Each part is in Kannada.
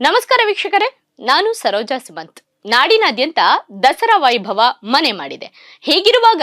ನಮಸ್ಕಾರ ವೀಕ್ಷಕರೇ ನಾನು ಸರೋಜಾ ಸುಮಂತ್. ನಾಡಿನಾದ್ಯಂತ ದಸರಾ ವೈಭವ ಮನೆ ಮಾಡಿದೆ. ಹೀಗಿರುವಾಗ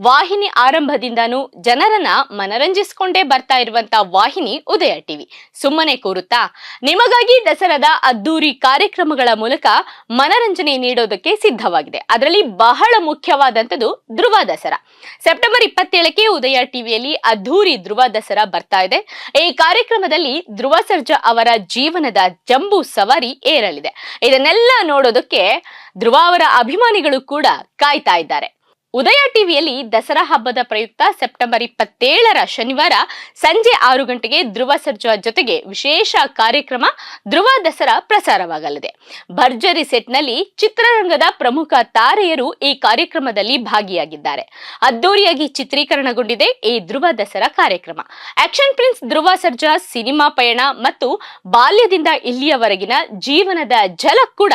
ವಾಹಿನಿ ಆರಂಭದಿಂದಾನು ಜನರನ್ನ ಮನರಂಜಿಸಿಕೊಂಡೇ ಬರ್ತಾ ಇರುವಂತ ವಾಹಿನಿ ಉದಯ ಟಿವಿ. ಸುಮ್ಮನೆ ಕೂರುತ್ತಾ? ನಿಮಗಾಗಿ ದಸರಾದ ಅದ್ದೂರಿ ಕಾರ್ಯಕ್ರಮಗಳ ಮೂಲಕ ಮನರಂಜನೆ ನೀಡೋದಕ್ಕೆ ಸಿದ್ಧವಾಗಿದೆ. ಅದರಲ್ಲಿ ಬಹಳ ಮುಖ್ಯವಾದಂಥದ್ದು ಧ್ರುವ ದಸರಾ. ಸೆಪ್ಟೆಂಬರ್ ಇಪ್ಪತ್ತೇಳಕ್ಕೆ ಉದಯ ಟಿವಿಯಲ್ಲಿ ಅದ್ದೂರಿ ಧ್ರುವ ದಸರಾ ಬರ್ತಾ ಇದೆ. ಈ ಕಾರ್ಯಕ್ರಮದಲ್ಲಿ ಧ್ರುವ ಸರ್ಜಾ ಅವರ ಜೀವನದ ಜಂಬೂ ಸವಾರಿ ಏರಲಿದೆ. ಇದನ್ನೆಲ್ಲ ನೋಡೋದಕ್ಕೆ ಧ್ರುವ ಅವರ ಅಭಿಮಾನಿಗಳು ಕೂಡ ಕಾಯ್ತಾ ಇದ್ದಾರೆ. ಉದಯ ಟಿವಿಯಲ್ಲಿ ದಸರಾ ಹಬ್ಬದ ಪ್ರಯುಕ್ತ ಸೆಪ್ಟೆಂಬರ್ ಇಪ್ಪತ್ತೇಳರ ಶನಿವಾರ ಸಂಜೆ ಆರು ಗಂಟೆಗೆ ಧ್ರುವ ಸರ್ಜಾ ಜೊತೆಗೆ ವಿಶೇಷ ಕಾರ್ಯಕ್ರಮ ಧ್ರುವ ದಸರಾ ಪ್ರಸಾರವಾಗಲಿದೆ. ಭರ್ಜರಿ ಸೆಟ್ನಲ್ಲಿ ಚಿತ್ರರಂಗದ ಪ್ರಮುಖ ತಾರೆಯರು ಈ ಕಾರ್ಯಕ್ರಮದಲ್ಲಿ ಭಾಗಿಯಾಗಿದ್ದಾರೆ. ಅದ್ದೂರಿಯಾಗಿ ಚಿತ್ರೀಕರಣಗೊಂಡಿದೆ ಈ ಧ್ರುವ ದಸರಾ ಕಾರ್ಯಕ್ರಮ. Action prince Dhruva Sarja cinema ಪಯಣ ಮತ್ತು ಬಾಲ್ಯದಿಂದ ಇಲ್ಲಿಯವರೆಗಿನ ಜೀವನದ ಝಲಕ್ ಕೂಡ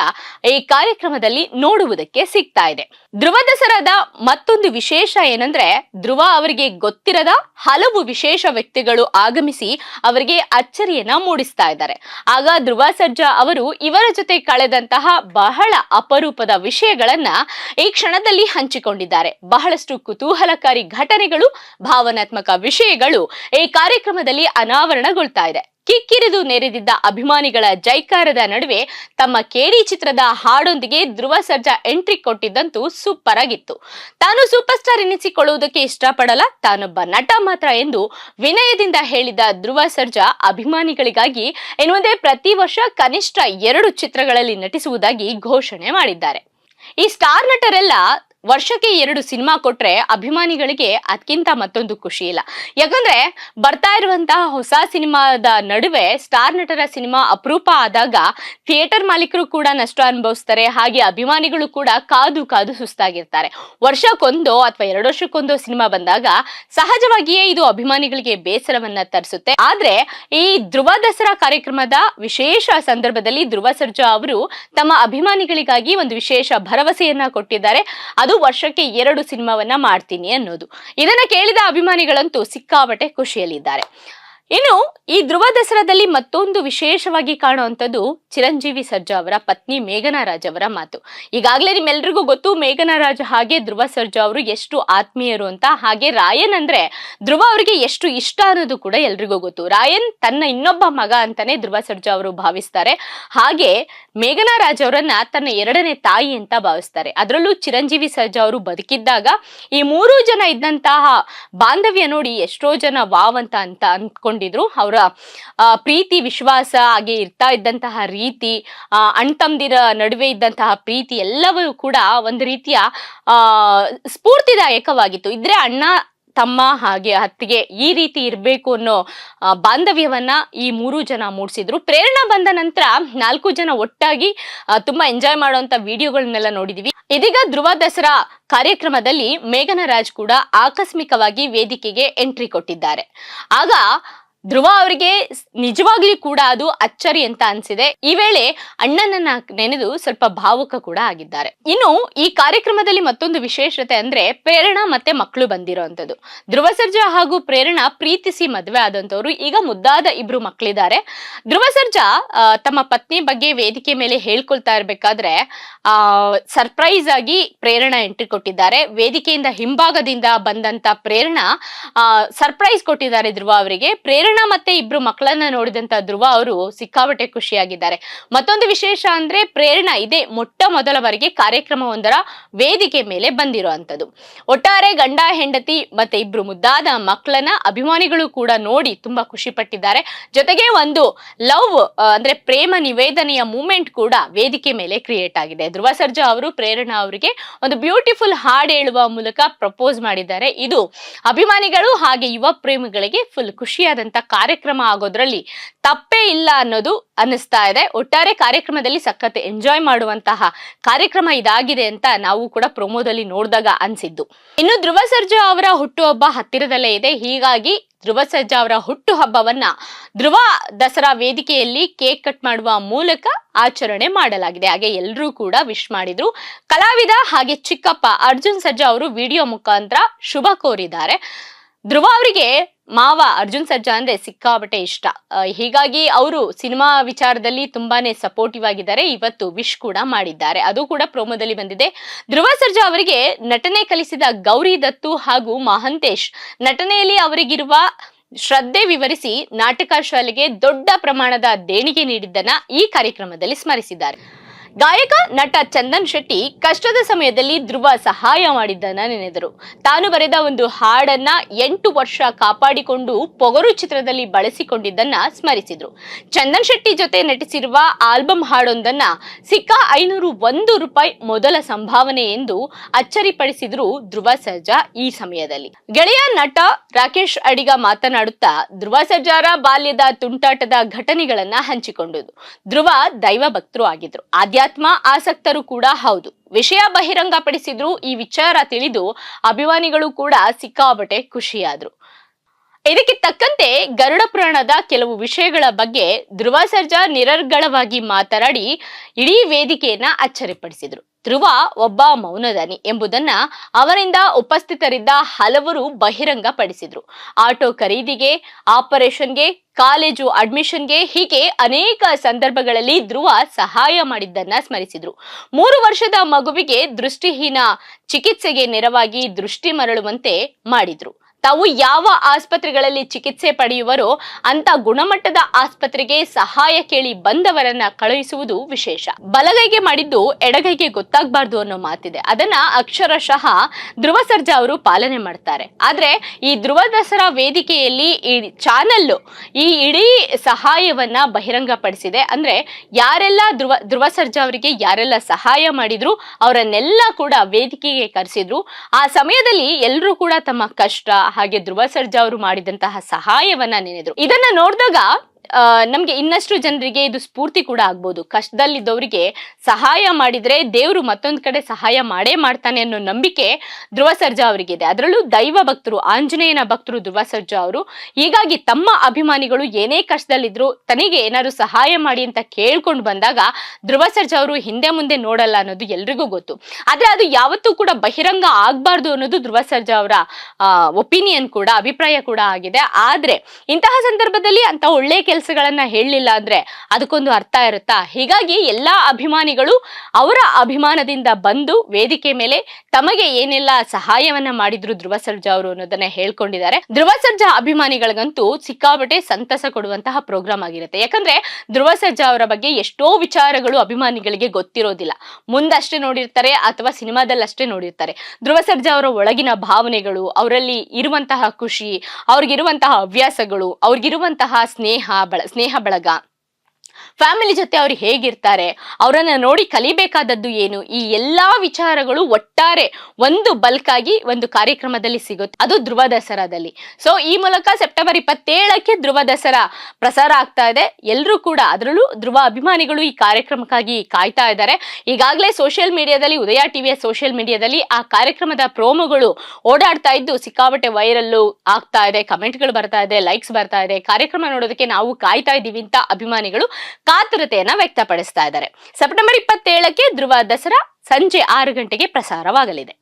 ಈ ಕಾರ್ಯಕ್ರಮದಲ್ಲಿ ನೋಡುವುದಕ್ಕೆ ಸಿಗ್ತಾ ಇದೆ. ಧ್ರುವ ದಸರಾದ ಮತ್ತೊಂದು ವಿಶೇಷ ಏನಂದ್ರೆ ಧ್ರುವ ಅವರಿಗೆ ಗೊತ್ತಿರದ ಹಲವು ವಿಶೇಷ ವ್ಯಕ್ತಿಗಳು ಆಗಮಿಸಿ ಅವರಿಗೆ ಅಚ್ಚರಿಯನ್ನ ಮೂಡಿಸ್ತಾ ಇದ್ದಾರೆ. ಆಗ ಧ್ರುವ ಸರ್ಜಾ ಅವರು ಇವರ ಜೊತೆ ಕಳೆದಂತಹ ಬಹಳ ಅಪರೂಪದ ವಿಷಯಗಳನ್ನ ಈ ಕ್ಷಣದಲ್ಲಿ ಹಂಚಿಕೊಂಡಿದ್ದಾರೆ. ಬಹಳಷ್ಟು ಕುತೂಹಲಕಾರಿ ಘಟನೆಗಳು, ಭಾವನಾತ್ಮಕ ವಿಷಯಗಳು ಈ ಕಾರ್ಯಕ್ರಮದಲ್ಲಿ ಅನಾವರಣಗೊಳ್ತಾ ಇದೆ. ಕಿಕ್ಕಿರಿದು ನೆರೆದಿದ್ದ ಅಭಿಮಾನಿಗಳ ಜೈಕಾರದ ನಡುವೆ ತಮ್ಮ ಕೇಡಿ ಚಿತ್ರದ ಹಾಡೊಂದಿಗೆ ಧ್ರುವ ಸರ್ಜಾ ಎಂಟ್ರಿ ಕೊಟ್ಟಿದ್ದಂತೂ ಸೂಪರ್ ಆಗಿತ್ತು. ತಾನು ಸೂಪರ್ ಸ್ಟಾರ್ ಎನಿಸಿಕೊಳ್ಳುವುದಕ್ಕೆ ಇಷ್ಟಪಡಲ್ಲ, ತಾನೊಬ್ಬ ನಟ ಮಾತ್ರ ಎಂದು ವಿನಯದಿಂದ ಹೇಳಿದ ಧ್ರುವ ಸರ್ಜಾ ಅಭಿಮಾನಿಗಳಿಗಾಗಿ ಮುಂದೆ ಪ್ರತಿ ವರ್ಷ ಕನಿಷ್ಠ ಎರಡು ಚಿತ್ರಗಳಲ್ಲಿ ನಟಿಸುವುದಾಗಿ ಘೋಷಣೆ ಮಾಡಿದ್ದಾರೆ. ಈ ಸ್ಟಾರ್ ನಟರೆಲ್ಲ ವರ್ಷಕ್ಕೆ ಎರಡು ಸಿನಿಮಾ ಕೊಟ್ರೆ ಅಭಿಮಾನಿಗಳಿಗೆ ಅದಕ್ಕಿಂತ ಮತ್ತೊಂದು ಖುಷಿ ಇಲ್ಲ. ಯಾಕಂದ್ರೆ ಬರ್ತಾ ಇರುವಂತಹ ಹೊಸ ಸಿನಿಮಾದ ನಡುವೆ ಸ್ಟಾರ್ ನಟರ ಸಿನಿಮಾ ಅಪರೂಪ ಆದಾಗ ಥಿಯೇಟರ್ ಮಾಲೀಕರು ಕೂಡ ನಷ್ಟ ಅನುಭವಿಸ್ತಾರೆ. ಹಾಗೆ ಅಭಿಮಾನಿಗಳು ಕೂಡ ಕಾದು ಕಾದು ಸುಸ್ತಾಗಿರ್ತಾರೆ. ವರ್ಷಕ್ಕೊಂದೋ ಅಥವಾ ಎರಡು ವರ್ಷಕ್ಕೊಂದೋ ಸಿನಿಮಾ ಬಂದಾಗ ಸಹಜವಾಗಿಯೇ ಇದು ಅಭಿಮಾನಿಗಳಿಗೆ ಬೇಸರವನ್ನ ತರಿಸುತ್ತೆ. ಆದ್ರೆ ಈ ಧ್ರುವ ದಸರಾ ಕಾರ್ಯಕ್ರಮದ ವಿಶೇಷ ಸಂದರ್ಭದಲ್ಲಿ ಧ್ರುವ ಸರ್ಜಾ ಅವರು ತಮ್ಮ ಅಭಿಮಾನಿಗಳಿಗಾಗಿ ಒಂದು ವಿಶೇಷ ಭರವಸೆಯನ್ನ ಕೊಟ್ಟಿದ್ದಾರೆ. ಅದು ವರ್ಷಕ್ಕೆ ಎರಡು ಸಿನಿಮಾವನ್ನ ಮಾಡ್ತೀನಿ ಅನ್ನೋದು. ಇದನ್ನ ಕೇಳಿದ ಅಭಿಮಾನಿಗಳಂತೂ ಸಿಕ್ಕಾಪಟ್ಟೆ ಖುಷಿಯಲ್ಲಿದ್ದಾರೆ. ಇನ್ನು, ಈ ಧ್ರುವ ದಸರಾದಲ್ಲಿ ಮತ್ತೊಂದು ವಿಶೇಷವಾಗಿ ಕಾಣುವಂಥದ್ದು ಚಿರಂಜೀವಿ ಸರ್ಜಾ ಅವರ ಪತ್ನಿ ಮೇಘನಾ ರಾಜ್ ಅವರ ಮಾತು. ಈಗಾಗಲೇ ನಿಮ್ಮೆಲ್ರಿಗೂ ಗೊತ್ತು ಮೇಘನಾ ರಾಜ್ ಹಾಗೆ ಧ್ರುವ ಸರ್ಜಾ ಅವರು ಎಷ್ಟು ಆತ್ಮೀಯರು ಅಂತ. ಹಾಗೆ ರಾಯನ್ ಅಂದ್ರೆ ಧ್ರುವ ಅವರಿಗೆ ಎಷ್ಟು ಇಷ್ಟ ಅನ್ನೋದು ಕೂಡ ಎಲ್ರಿಗೂ ಗೊತ್ತು. ರಾಯನ್ ತನ್ನ ಇನ್ನೊಬ್ಬ ಮಗ ಅಂತಾನೆ ಧ್ರುವ ಸರ್ಜಾ ಅವರು ಭಾವಿಸ್ತಾರೆ. ಹಾಗೆ ಮೇಘನಾ ರಾಜ್ ಅವರನ್ನ ತನ್ನ ಎರಡನೇ ತಾಯಿ ಅಂತ ಭಾವಿಸ್ತಾರೆ. ಅದರಲ್ಲೂ ಚಿರಂಜೀವಿ ಸರ್ಜಾ ಅವರು ಬದುಕಿದ್ದಾಗ, ಈ ಮೂರು ಜನ ಇದ್ದಂತಹ ಬಾಂಧವ್ಯ ನೋಡಿ ಎಷ್ಟೋ ಜನ ವಾವ್ ಅಂತ ಅಂತ ಅನ್ಕೊಂಡಿದ್ರು ಅವರ ಪ್ರೀತಿ ವಿಶ್ವಾಸ ಹಾಗೆ ಇರ್ತಾ ಇದ್ದಂತಹ ರೀತಿ ಆ, ಅಣ್ತಮ್ದಿರ ನಡುವೆ ಇದ್ದಂತಹ ಪ್ರೀತಿ ಎಲ್ಲವೂ ಕೂಡ ಒಂದು ರೀತಿಯ ಸ್ಫೂರ್ತಿದಾಯಕವಾಗಿತ್ತು. ಇದ್ರೆ ಅಣ್ಣ ತಮ್ಮ ಹಾಗೆ ಹತ್ತಿಗೆ ಈ ರೀತಿ ಇರಬೇಕು ಅನ್ನೋ ಬಾಂಧವ್ಯವನ್ನ ಈ ಮೂರು ಜನ ಮೂಡಿಸಿದ್ರು. ಪ್ರೇರಣಾ ಬಂದ ನಂತರ ನಾಲ್ಕು ಜನ ಒಟ್ಟಾಗಿ ತುಂಬಾ ಎಂಜಾಯ್ ಮಾಡುವಂತ ವಿಡಿಯೋಗಳನ್ನೆಲ್ಲ ನೋಡಿದೀವಿ. ಇದೀಗ ಧ್ರುವ ದಸರಾ ಕಾರ್ಯಕ್ರಮದಲ್ಲಿ ಮೇಘನ ರಾಜ್ ಕೂಡ ಆಕಸ್ಮಿಕವಾಗಿ ವೇದಿಕೆಗೆ ಎಂಟ್ರಿ ಕೊಟ್ಟಿದ್ದಾರೆ. ಆಗ ಧ್ರುವ ಅವರಿಗೆ ನಿಜವಾಗ್ಲಿ ಕೂಡ ಅದು ಅಚ್ಚರಿ ಅಂತ ಅನ್ಸಿದೆ. ಈ ವೇಳೆ ಅಣ್ಣನನ್ನ ನೆನೆದು ಸ್ವಲ್ಪ ಭಾವುಕ ಕೂಡ ಆಗಿದ್ದಾರೆ. ಇನ್ನು ಈ ಕಾರ್ಯಕ್ರಮದಲ್ಲಿ ಮತ್ತೊಂದು ವಿಶೇಷತೆ ಅಂದ್ರೆ ಪ್ರೇರಣಾ ಮತ್ತೆ ಮಕ್ಕಳು ಬಂದಿರೋಂಥದ್ದು. ಧ್ರುವ ಸರ್ಜಾ ಹಾಗೂ ಪ್ರೇರಣಾ ಪ್ರೀತಿಸಿ ಮದುವೆ ಆದಂತವ್ರು ಈಗ ಮುದ್ದಾದ ಇಬ್ರು ಮಕ್ಕಳಿದ್ದಾರೆ ಧ್ರುವ ಸರ್ಜಾ ತಮ್ಮ ಪತ್ನಿ ಬಗ್ಗೆ ವೇದಿಕೆ ಮೇಲೆ ಹೇಳ್ಕೊಳ್ತಾ ಇರ್ಬೇಕಾದ್ರೆ, ಆ, ಸರ್ಪ್ರೈಸ್ ಆಗಿ ಪ್ರೇರಣಾ ಎಂಟ್ರಿ ಕೊಟ್ಟಿದ್ದಾರೆ. ವೇದಿಕೆಯಿಂದ ಹಿಂಭಾಗದಿಂದ ಬಂದಂತ ಪ್ರೇರಣಾ ಸರ್ಪ್ರೈಸ್ ಕೊಟ್ಟಿದ್ದಾರೆ ಧ್ರುವ ಅವರಿಗೆ. ಪ್ರೇರಣಾ ಮತ್ತೆ ಇಬ್ರು ಮಕ್ಕಳನ್ನ ನೋಡಿದಂತ ಧ್ರುವ ಅವರು ಸಿಕ್ಕಾಪಟ್ಟೆ ಖುಷಿಯಾಗಿದ್ದಾರೆ. ಮತ್ತೊಂದು ವಿಶೇಷ ಅಂದ್ರೆ ಪ್ರೇರಣಾ ಇದೆ ಮೊಟ್ಟ ಮೊದಲ ಬಾರಿಗೆ ಕಾರ್ಯಕ್ರಮವೊಂದರ ವೇದಿಕೆ ಮೇಲೆ ಬಂದಿರುವಂತದ್ದು ಒಟ್ಟಾರೆ ಗಂಡ, ಹೆಂಡತಿ ಮತ್ತೆ ಇಬ್ರು ಮುದ್ದಾದ ಮಕ್ಕಳನ್ನ, ಅಭಿಮಾನಿಗಳು ಕೂಡ ನೋಡಿ ತುಂಬಾ ಖುಷಿ ಪಟ್ಟಿದ್ದಾರೆ ಜೊತೆಗೆ ಒಂದು ಲವ್ ಅಂದ್ರೆ ಪ್ರೇಮ ನಿವೇದನೆಯ ಮೂಮೆಂಟ್ ಕೂಡ ವೇದಿಕೆ ಮೇಲೆ ಕ್ರಿಯೇಟ್ ಆಗಿದೆ. ಧ್ರುವ ಸರ್ಜಾ ಅವರು, ಪ್ರೇರಣಾ ಅವರಿಗೆ ಒಂದು ಬ್ಯೂಟಿಫುಲ್ ಹಾಡ್ ಹೇಳುವ ಮೂಲಕ ಪ್ರಪೋಸ್ ಮಾಡಿದ್ದಾರೆ. ಇದು ಅಭಿಮಾನಿಗಳು ಹಾಗೆ ಯುವ ಪ್ರೇಮಿಗಳಿಗೆ ಫುಲ್ ಖುಷಿಯಾದಂತ ಕಾರ್ಯಕ್ರಮ ಆಗೋದ್ರಲ್ಲಿ ತಪ್ಪೇ ಇಲ್ಲ ಅನ್ನೋದು ಅನ್ನಿಸ್ತಾ ಇದೆ. ಒಟ್ಟಾರೆ ಕಾರ್ಯಕ್ರಮದಲ್ಲಿ ಸಖತ್ ಎಂಜಾಯ್ ಮಾಡುವಂತಹ ಕಾರ್ಯಕ್ರಮ ಇದಾಗಿದೆ ಅಂತ ನಾವು ಕೂಡ ಪ್ರೊಮೋದಲ್ಲಿ ನೋಡಿದಾಗ ಅನ್ಸಿದ್ದು. ಇನ್ನು ಧ್ರುವ ಸರ್ಜಾ ಅವರ ಹುಟ್ಟುಹಬ್ಬ ಹತ್ತಿರದಲ್ಲೇ ಇದೆ. ಹೀಗಾಗಿ ಧ್ರುವ ಸರ್ಜಾ ಅವರ ಹುಟ್ಟುಹಬ್ಬವನ್ನ ಧ್ರುವ ದಸರಾ ವೇದಿಕೆಯಲ್ಲಿ ಕೇಕ್ ಕಟ್ ಮಾಡುವ ಮೂಲಕ ಆಚರಣೆ ಮಾಡಲಾಗಿದೆ. ಹಾಗೆ ಎಲ್ಲರೂ ಕೂಡ ವಿಶ್ ಮಾಡಿದ್ರು. ಕಲಾವಿದ ಹಾಗೆ ಚಿಕ್ಕಪ್ಪ ಅರ್ಜುನ್ ಸರ್ಜಾ ಅವರು ವಿಡಿಯೋ ಮುಖಾಂತರ ಶುಭ ಕೋರಿದ್ದಾರೆ. ಧ್ರುವ ಅವರಿಗೆ ಮಾವ ಅರ್ಜುನ್ ಸರ್ಜಾ ಅಂದ್ರೆ ಸಿಕ್ಕಾಬಟ್ಟೆ ಇಷ್ಟ. ಹೀಗಾಗಿ ಅವರು ಸಿನಿಮಾ ವಿಚಾರದಲ್ಲಿ ತುಂಬಾನೇ ಸಪೋರ್ಟಿವ್ ಆಗಿದ್ದಾರೆ. ಇವತ್ತು ವಿಶ್ ಕೂಡ ಮಾಡಿದ್ದಾರೆ. ಅದು ಕೂಡ ಪ್ರೋಮೋದಲ್ಲಿ ಬಂದಿದೆ. ಧ್ರುವ ಸರ್ಜಾ ಅವರಿಗೆ ನಟನೆ ಕಲಿಸಿದ ಗೌರಿ ದತ್ತು ಹಾಗೂ ಮಹಂತೇಶ್ ನಟನೆಯಲ್ಲಿ ಅವರಿಗಿರುವ ಶ್ರದ್ಧೆ ವಿವರಿಸಿ ನಾಟಕ ಶಾಲೆಗೆ ದೊಡ್ಡ ಪ್ರಮಾಣದ ದೇಣಿಗೆ ನೀಡಿದ್ದನ್ನ ಈ ಕಾರ್ಯಕ್ರಮದಲ್ಲಿ ಸ್ಮರಿಸಿದ್ದಾರೆ. ಗಾಯಕ ನಟ ಚಂದನ್ ಶೆಟ್ಟಿ ಕಷ್ಟದ ಸಮಯದಲ್ಲಿ ಧ್ರುವ ಸಹಾಯ ಮಾಡಿದ್ದನ್ನ ನೆನೆದರು. ತಾನು ಬರೆದ ಒಂದು ಹಾಡನ್ನ ಎಂಟು ವರ್ಷ ಕಾಪಾಡಿಕೊಂಡು ಪೊಗರು ಚಿತ್ರದಲ್ಲಿ ಬಳಸಿಕೊಂಡಿದ್ದನ್ನ ಸ್ಮರಿಸಿದ್ರು. ಚಂದನ್ ಶೆಟ್ಟಿ ಜೊತೆ ನಟಿಸಿರುವ ಆಲ್ಬಮ್ ಹಾಡೊಂದನ್ನ ಸಿಕ್ಕ ಐನೂರು ಒಂದು ರೂಪಾಯಿ ಮೊದಲ ಸಂಭಾವನೆ ಎಂದು ಅಚ್ಚರಿಪಡಿಸಿದ್ರು ಧ್ರುವ ಸರ್ಜಾ ಈ ಸಮಯದಲ್ಲಿ. ಗೆಳೆಯ ನಟ ರಾಕೇಶ್ ಅಡಿಗ ಮಾತನಾಡುತ್ತಾ, ಧ್ರುವ ಸರ್ಜಾರ ಬಾಲ್ಯದ ತುಂಟಾಟದ ಘಟನೆಗಳನ್ನ ಹಂಚಿಕೊಂಡುದು. ಧ್ರುವ ದೈವ ಭಕ್ತರು ಆಗಿದ್ರು ಆಧ್ಯಾತ್ಮ ಆಸಕ್ತರು ಕೂಡ ಹೌದು. ವಿಷಯ ಬಹಿರಂಗಪಡಿಸಿದ್ರು ಈ ವಿಚಾರ ತಿಳಿದು ಅಭಿಮಾನಿಗಳು ಕೂಡ ಸಿಕ್ಕಾಬಟ್ಟೆ ಖುಷಿಯಾದ್ರು. ಇದಕ್ಕೆ ತಕ್ಕಂತೆ ಗರುಡ ಪುರಾಣದ ಕೆಲವು ವಿಷಯಗಳ ಬಗ್ಗೆ ಧ್ರುವ ಸರ್ಜಾ ನಿರರ್ಗಳವಾಗಿ ಮಾತನಾಡಿ ಇಡೀ ವೇದಿಕೆಯನ್ನ ಅಚ್ಚರಿಪಡಿಸಿದ್ರು. ಧ್ರುವ ಒಬ್ಬ ಮೌನದಾನಿ ಎಂಬುದನ್ನ ಅವರಿಂದ ಉಪಸ್ಥಿತರಿದ್ದ ಹಲವರು ಬಹಿರಂಗ ಪಡಿಸಿದ್ರು ಆಟೋ ಖರೀದಿಗೆ, ಆಪರೇಷನ್ಗೆ, ಕಾಲೇಜು ಅಡ್ಮಿಷನ್ಗೆ ಹೀಗೆ ಅನೇಕ ಸಂದರ್ಭಗಳಲ್ಲಿ ಧ್ರುವ ಸಹಾಯ ಮಾಡಿದ್ದನ್ನ ಸ್ಮರಿಸಿದ್ರು. ಮೂರು ವರ್ಷದ ಮಗುವಿಗೆ ದೃಷ್ಟಿಹೀನ ಚಿಕಿತ್ಸೆಗೆ ನೆರವಾಗಿ ದೃಷ್ಟಿ ಮರಳುವಂತೆ ಮಾಡಿದ್ರು. ತಾವು ಯಾವ ಆಸ್ಪತ್ರೆಗಳಲ್ಲಿ ಚಿಕಿತ್ಸೆ ಪಡೆಯುವರೋ ಅಂತ ಗುಣಮಟ್ಟದ ಆಸ್ಪತ್ರೆಗೆ ಸಹಾಯ ಕೇಳಿ ಬಂದವರನ್ನ ಕಳುಹಿಸುವುದು ವಿಶೇಷ. ಬಲಗೈಗೆ ಮಾಡಿದ್ದು ಎಡಗೈಗೆ ಗೊತ್ತಾಗಬಾರ್ದು ಅನ್ನೋ ಮಾತಿದೆ. ಅದನ್ನ ಅಕ್ಷರಶಃ ಧ್ರುವ ಸರ್ಜಾ ಅವರು ಪಾಲನೆ ಮಾಡ್ತಾರೆ. ಆದ್ರೆ ಈ ಧ್ರುವ ದಸರಾ ವೇದಿಕೆಯಲ್ಲಿ ಈ ಚಾನಲ್ ಈ ಇಡೀ ಸಹಾಯವನ್ನ ಬಹಿರಂಗಪಡಿಸಿದೆ. ಅಂದ್ರೆ ಯಾರೆಲ್ಲ ಧ್ರುವ ಧ್ರುವ ಸರ್ಜಾ ಅವರಿಗೆ ಯಾರೆಲ್ಲ ಸಹಾಯ ಮಾಡಿದ್ರು ಅವರನ್ನೆಲ್ಲ ಕೂಡ ವೇದಿಕೆಗೆ ಕರೆಸಿದ್ರು. ಆ ಸಮಯದಲ್ಲಿ ಎಲ್ಲರೂ ಕೂಡ ತಮ್ಮ ಕಷ್ಟ ಹಾಗೆ ಧ್ರುವ ಸರ್ಜಾ ಅವರು ಮಾಡಿದಂತಹ ಸಹಾಯವನ್ನ ನೆನೆದ್ರು. ಇದನ್ನ ನೋಡಿದಾಗ ನಮ್ಗೆ ಇನ್ನಷ್ಟು ಜನರಿಗೆ ಇದು ಸ್ಫೂರ್ತಿ ಕೂಡ ಆಗ್ಬೋದು. ಕಷ್ಟದಲ್ಲಿದ್ದವರಿಗೆ ಸಹಾಯ ಮಾಡಿದ್ರೆ ದೇವರು ಮತ್ತೊಂದು ಕಡೆ ಸಹಾಯ ಮಾಡೇ ಮಾಡ್ತಾನೆ ಅನ್ನೋ ನಂಬಿಕೆ ಧ್ರುವ ಸರ್ಜಾ ಅವರಿಗಿದೆ. ಅದರಲ್ಲೂ ದೈವ ಭಕ್ತರು, ಆಂಜನೇಯನ ಭಕ್ತರು ಧ್ರುವ ಸರ್ಜಾ ಅವರು. ಹೀಗಾಗಿ ತಮ್ಮ ಅಭಿಮಾನಿಗಳು ಏನೇ ಕಷ್ಟದಲ್ಲಿದ್ರು ತನಗೆ ಏನಾದ್ರು ಸಹಾಯ ಮಾಡಿ ಅಂತ ಕೇಳ್ಕೊಂಡು ಬಂದಾಗ ಧ್ರುವ ಸರ್ಜಾ ಅವರು ಹಿಂದೆ ಮುಂದೆ ನೋಡಲ್ಲ ಅನ್ನೋದು ಎಲ್ರಿಗೂ ಗೊತ್ತು. ಆದ್ರೆ ಅದು ಯಾವತ್ತೂ ಕೂಡ ಬಹಿರಂಗ ಆಗ್ಬಾರ್ದು ಅನ್ನೋದು ಧ್ರುವ ಸರ್ಜಾ ಅವರ ಒಪಿನಿಯನ್ ಕೂಡ, ಅಭಿಪ್ರಾಯ ಕೂಡ ಆಗಿದೆ. ಆದರೆ ಇಂತಹ ಸಂದರ್ಭದಲ್ಲಿ ಅಂತ ಒಳ್ಳೆ ಕೆಲಸಗಳನ್ನ ಹೇಳಲಿಲ್ಲ ಅಂದ್ರೆ ಅದಕ್ಕೊಂದು ಅರ್ಥ ಇರುತ್ತಾ? ಹೀಗಾಗಿ ಎಲ್ಲಾ ಅಭಿಮಾನಿಗಳು ಅವರ ಅಭಿಮಾನದಿಂದ ಬಂದು ವೇದಿಕೆ ಮೇಲೆ ತಮಗೆ ಏನೆಲ್ಲ ಸಹಾಯವನ್ನ ಮಾಡಿದ್ರು ಧ್ರುವ ಸರ್ಜಾ ಅವರು ಅನ್ನೋದನ್ನ ಹೇಳ್ಕೊಂಡಿದ್ದಾರೆ. ಧ್ರುವ ಸರ್ಜಾ ಅಭಿಮಾನಿಗಳಿಗಂತೂ ಸಿಕ್ಕಾಬಟ್ಟೆ ಸಂತಸ ಕೊಡುವಂತಹ ಪ್ರೋಗ್ರಾಮ್ ಆಗಿರುತ್ತೆ. ಯಾಕಂದ್ರೆ ಧ್ರುವ ಸರ್ಜಾ ಅವರ ಬಗ್ಗೆ ಎಷ್ಟೋ ವಿಚಾರಗಳು ಅಭಿಮಾನಿಗಳಿಗೆ ಗೊತ್ತಿರೋದಿಲ್ಲ. ಮುಂದಷ್ಟೇ ನೋಡಿರ್ತಾರೆ ಅಥವಾ ಸಿನಿಮಾದಲ್ಲಷ್ಟೇ ನೋಡಿರ್ತಾರೆ. ಧ್ರುವ ಸರ್ಜಾ ಅವರ ಒಳಗಿನ ಭಾವನೆಗಳು, ಅವರಲ್ಲಿ ಇರುವಂತಹ ಖುಷಿ, ಅವ್ರಿಗಿರುವಂತಹ ಹವ್ಯಾಸಗಳು, ಅವ್ರಿಗಿರುವಂತಹ ಸ್ನೇಹ ಬಳ ಸ್ನೇಹ ಬಳಗ. ಫ್ಯಾಮಿಲಿ ಜೊತೆ ಅವ್ರು ಹೇಗಿರ್ತಾರೆ, ಅವರನ್ನ ನೋಡಿ ಕಲಿಬೇಕಾದದ್ದು ಏನು? ಈ ಎಲ್ಲಾ ವಿಚಾರಗಳು ಒಟ್ಟಾರೆ ಒಂದು ಬಲ್ಕ್ ಆಗಿ ಒಂದು ಕಾರ್ಯಕ್ರಮದಲ್ಲಿ ಸಿಗುತ್ತೆ. ಅದು ಧ್ರುವ ದಸರಾದಲ್ಲಿ ಸೊ ಈ ಮೂಲಕ ಸೆಪ್ಟೆಂಬರ್ ಇಪ್ಪತ್ತೇಳಕ್ಕೆ ಧ್ರುವ ದಸರಾ ಪ್ರಸಾರ ಆಗ್ತಾ ಇದೆ. ಎಲ್ಲರೂ ಕೂಡ ಅದರಲ್ಲೂ ಧ್ರುವ ಅಭಿಮಾನಿಗಳು ಈ ಕಾರ್ಯಕ್ರಮಕ್ಕಾಗಿ ಕಾಯ್ತಾ ಇದ್ದಾರೆ. ಈಗಾಗಲೇ ಸೋಷಿಯಲ್ ಮೀಡಿಯಾದಲ್ಲಿ ಉದಯ ಟಿವಿಯ ಸೋಷಿಯಲ್ ಮೀಡಿಯಾದಲ್ಲಿ ಆ ಕಾರ್ಯಕ್ರಮದ ಪ್ರೋಮೋಗಳು ಓಡಾಡ್ತಾ ಇದ್ದು, ಸಿಕ್ಕಾಪಟ್ಟೆ ವೈರಲ್ಲು ಆಗ್ತಾ ಇದೆ. ಕಮೆಂಟ್ಗಳು ಬರ್ತಾ ಇದೆ ಲೈಕ್ಸ್ ಬರ್ತಾ ಇದೆ. ಕಾರ್ಯಕ್ರಮ ನೋಡೋದಕ್ಕೆ ನಾವು ಕಾಯ್ತಾ ಇದ್ದೀವಿ ಅಂತ ಅಭಿಮಾನಿಗಳು ಕಾತುರತೆಯನ್ನ ವ್ಯಕ್ತಪಡಿಸ್ತಾ ಇದ್ದಾರೆ. ಸೆಪ್ಟೆಂಬರ್ ಇಪ್ಪತ್ತೇಳಕ್ಕೆ ಧ್ರುವ ದಸರಾ ಸಂಜೆ ಆರು ಗಂಟೆಗೆ ಪ್ರಸಾರವಾಗಲಿದೆ.